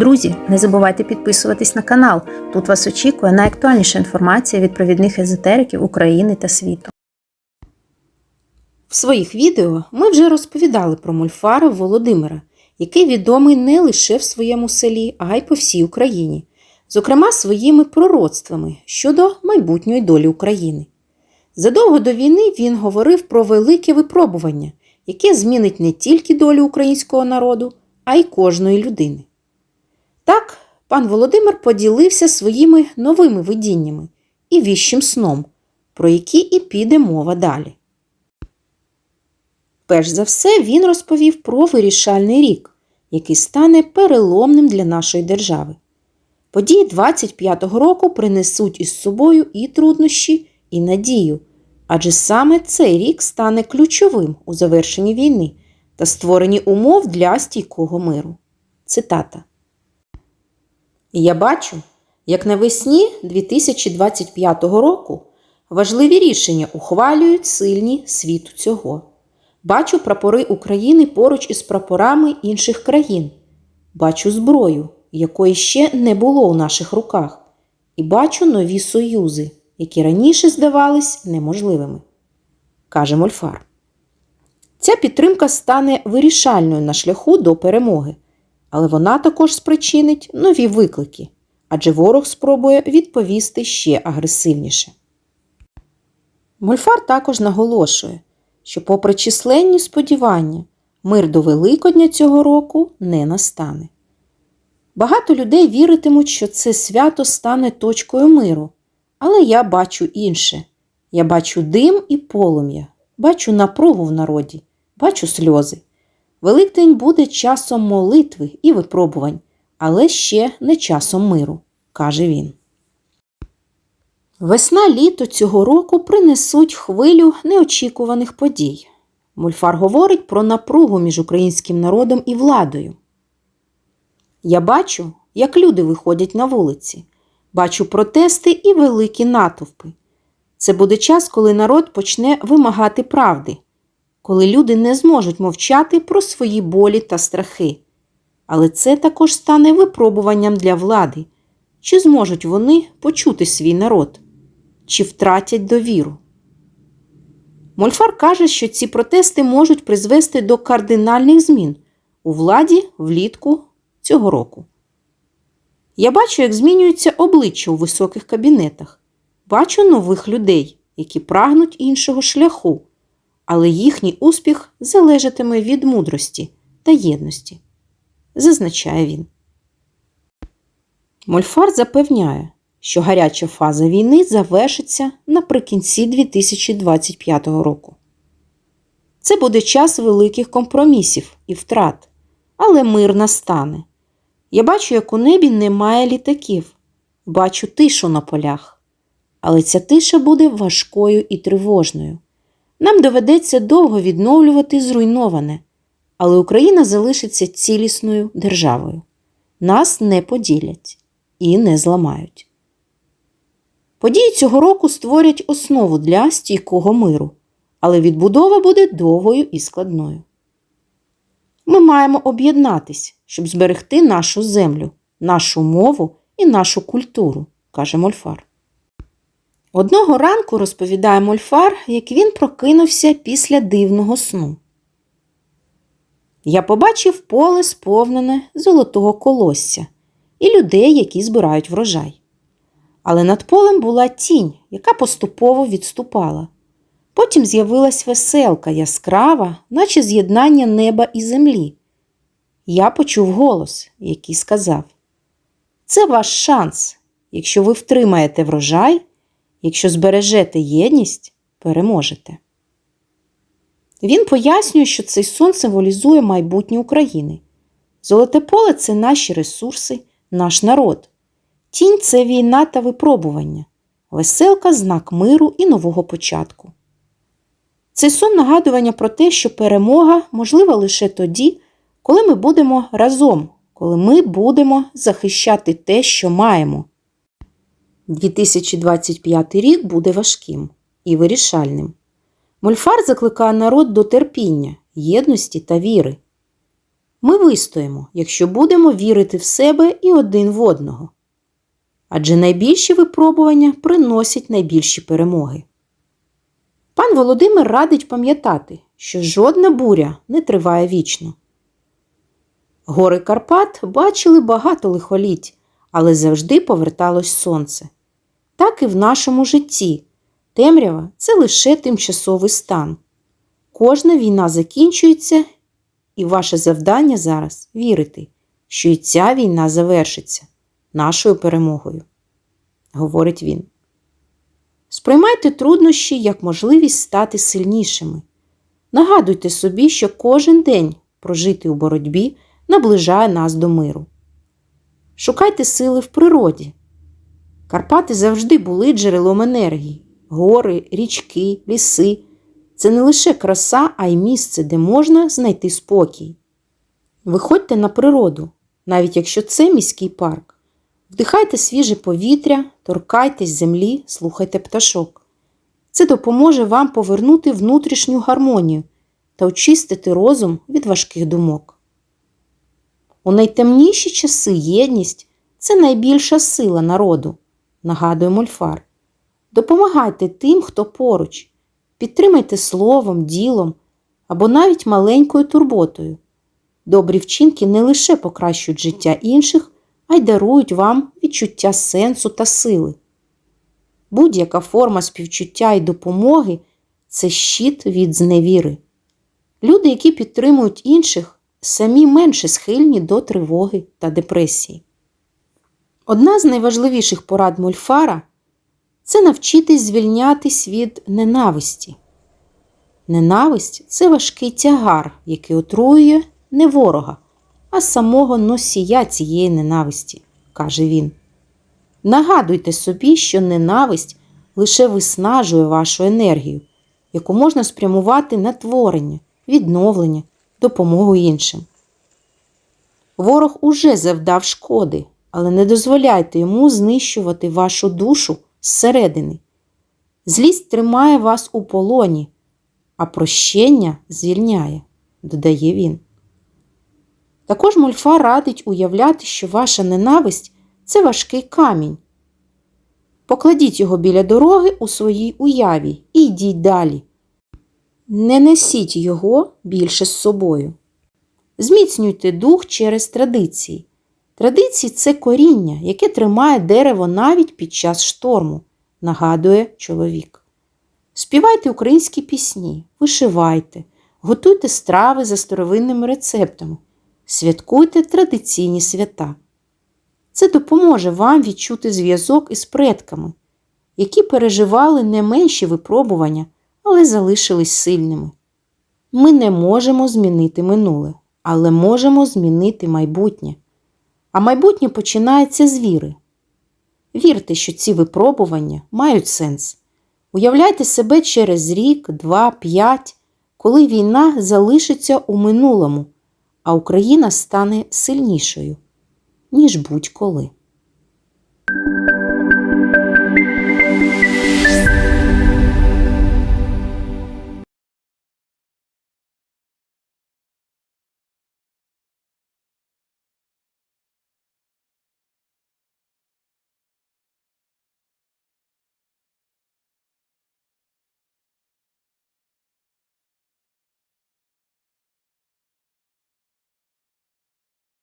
Друзі, не забувайте підписуватись на канал. Тут вас очікує найактуальніша інформація від провідних езотериків України та світу. В своїх відео ми вже розповідали про мульфара Володимира, який відомий не лише в своєму селі, а й по всій Україні, зокрема своїми пророцтвами щодо майбутньої долі України. Задовго до війни він говорив про велике випробування, яке змінить не тільки долю українського народу, а й кожної людини. Так, пан Володимир поділився своїми новими видіннями і віщим сном, про які і піде мова далі. Перш за все, він розповів про вирішальний рік, який стане переломним для нашої держави. Події 25-го року принесуть із собою і труднощі, і надію, адже саме цей рік стане ключовим у завершенні війни та створенні умов для стійкого миру. Цитата. Я бачу, як навесні 2025 року важливі рішення ухвалюють сильні світу цього. Бачу прапори України поруч із прапорами інших країн. Бачу зброю, якої ще не було у наших руках, і бачу нові союзи, які раніше здавались неможливими, каже Мольфар. Ця підтримка стане вирішальною на шляху до перемоги, але вона також спричинить нові виклики, адже ворог спробує відповісти ще агресивніше. Мольфар також наголошує, що, попри численні сподівання, мир до Великодня цього року не настане. Багато людей віритимуть, що це свято стане точкою миру, але я бачу інше. Я бачу дим і полум'я, бачу напругу в народі, бачу сльози. Великдень буде часом молитви і випробувань, але ще не часом миру, каже він. Весна літо цього року принесуть хвилю неочікуваних подій. Мульфар говорить про напругу між українським народом і владою. Я бачу, як люди виходять на вулиці, бачу протести і великі натовпи. Це буде час, коли народ почне вимагати правди, коли люди не зможуть мовчати про свої болі та страхи. Але це також стане випробуванням для влади, чи зможуть вони почути свій народ, чи втратять довіру. Мольфар каже, що ці протести можуть призвести до кардинальних змін у владі влітку цього року. Я бачу, як змінюються обличчя у високих кабінетах, бачу нових людей, які прагнуть іншого шляху, але їхній успіх залежатиме від мудрості та єдності, зазначає він. Мольфар запевняє, що гаряча фаза війни завершиться наприкінці 2025 року. Це буде час великих компромісів і втрат, але мир настане. Я бачу, як у небі немає літаків, бачу тишу на полях. Але ця тиша буде важкою і тривожною. Нам доведеться довго відновлювати зруйноване, але Україна залишиться цілісною державою. Нас не поділять і не зламають. Події цього року створять основу для стійкого миру, але відбудова буде довгою і складною. Ми маємо об'єднатись, щоб зберегти нашу землю, нашу мову і нашу культуру, каже Мольфар. Одного ранку розповідає Мольфар, як він прокинувся після дивного сну. Я побачив поле сповнене золотого колосся і людей, які збирають врожай. Але над полем була тінь, яка поступово відступала. Потім з'явилась веселка яскрава, наче з'єднання неба і землі. Я почув голос, який сказав: Це ваш шанс. Якщо ви втримаєте врожай, якщо збережете єдність, переможете. Він пояснює, що цей сон символізує майбутнє України. Золоте поле це наші ресурси, наш народ. Тінь це війна та випробування, веселка знак миру і нового початку. Це сон нагадування про те, що перемога можлива лише тоді, коли ми будемо разом, коли ми будемо захищати те, що маємо. 2025 рік буде важким і вирішальним. Мольфар закликає народ до терпіння, єдності та віри. Ми вистоїмо, якщо будемо вірити в себе і один в одного. Адже найбільші випробування приносять найбільші перемоги. Пан Володимир радить пам'ятати, що жодна буря не триває вічно. Гори Карпат бачили багато лихоліть, але завжди поверталось сонце. Так і в нашому житті. Темрява це лише тимчасовий стан. Кожна війна закінчується, і ваше завдання зараз вірити, що і ця війна завершиться нашою перемогою, говорить він. Сприймайте труднощі як можливість стати сильнішими. Нагадуйте собі, що кожен день прожити у боротьбі наближає нас до миру. Шукайте сили в природі. Карпати завжди були джерелом енергії, гори, річки, ліси. Це не лише краса, а й місце, де можна знайти спокій. Виходьте на природу, навіть якщо це міський парк. Вдихайте свіже повітря, торкайтесь землі, слухайте пташок. Це допоможе вам повернути внутрішню гармонію та очистити розум від важких думок. У найтемніші часи єдність це найбільша сила народу, нагадує Мольфар. Допомагайте тим, хто поруч, підтримайте словом, ділом або навіть маленькою турботою. Добрі вчинки не лише покращують життя інших, а й дарують вам відчуття сенсу та сили. Будь-яка форма співчуття і допомоги це щит від зневіри. Люди, які підтримують інших, самі менше схильні до тривоги та депресії. Одна з найважливіших порад Мольфара це навчитись звільнятись від ненависті. Ненависть це важкий тягар, який отруює не ворога, а самого носія цієї ненависті, каже він. Нагадуйте собі, що ненависть лише виснажує вашу енергію, яку можна спрямувати на творення, відновлення, допомогу іншим. Ворог уже завдав шкоди, але не дозволяйте йому знищувати вашу душу зсередини. Злість тримає вас у полоні, а прощення звільняє, додає він. Також мульфа радить уявляти, що ваша ненависть це важкий камінь. Покладіть його біля дороги у своїй уяві і йдіть далі. Не несіть його більше з собою. Зміцнюйте дух через традиції. Традиції це коріння, яке тримає дерево навіть під час шторму, нагадує чоловік. Співайте українські пісні, вишивайте, готуйте страви за старовинними рецептами, святкуйте традиційні свята. Це допоможе вам відчути зв'язок із предками, які переживали не менші випробування, але залишились сильними. Ми не можемо змінити минуле, але можемо змінити майбутнє. А майбутнє починається з віри. Вірте, що ці випробування мають сенс. Уявляйте себе через рік, два, п'ять, коли війна залишиться у минулому, а Україна стане сильнішою, ніж будь-коли.